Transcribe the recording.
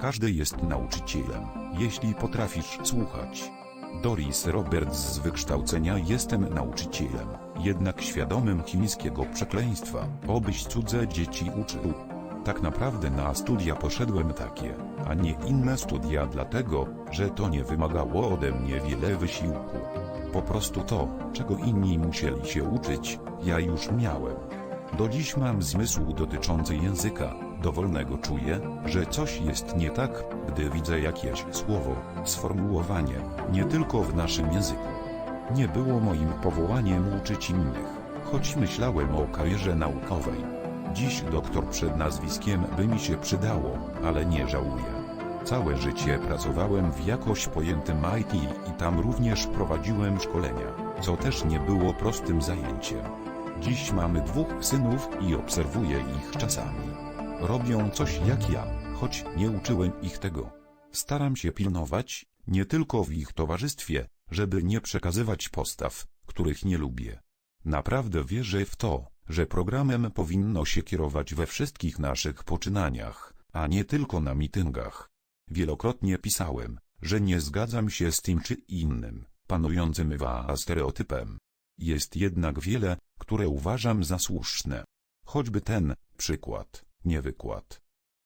Każdy jest nauczycielem, jeśli potrafisz słuchać. Doris Roberts z wykształcenia jestem nauczycielem, jednak świadomym chińskiego przekleństwa, obyś cudze dzieci uczył. Tak naprawdę na studia poszedłem takie, a nie inne studia dlatego, że to nie wymagało ode mnie wiele wysiłku. Po prostu to, czego inni musieli się uczyć, ja już miałem. Do dziś mam zmysł dotyczący języka, dowolnego czuję, że coś jest nie tak, gdy widzę jakieś słowo, sformułowanie, nie tylko w naszym języku. Nie było moim powołaniem uczyć innych, choć myślałem o karierze naukowej. Dziś doktor przed nazwiskiem by mi się przydało, ale nie żałuję. Całe życie pracowałem w jakoś pojętym IT i tam również prowadziłem szkolenia, co też nie było prostym zajęciem. Dziś mamy dwóch synów i obserwuję ich czasami. Robią coś jak ja, choć nie uczyłem ich tego. Staram się pilnować, nie tylko w ich towarzystwie, żeby nie przekazywać postaw, których nie lubię. Naprawdę wierzę w to, że programem powinno się kierować we wszystkich naszych poczynaniach, a nie tylko na mitungach. Wielokrotnie pisałem, że nie zgadzam się z tym czy innym, panującym w AA stereotypem. Jest jednak wiele, które uważam za słuszne. Choćby ten, przykład, nie wykład.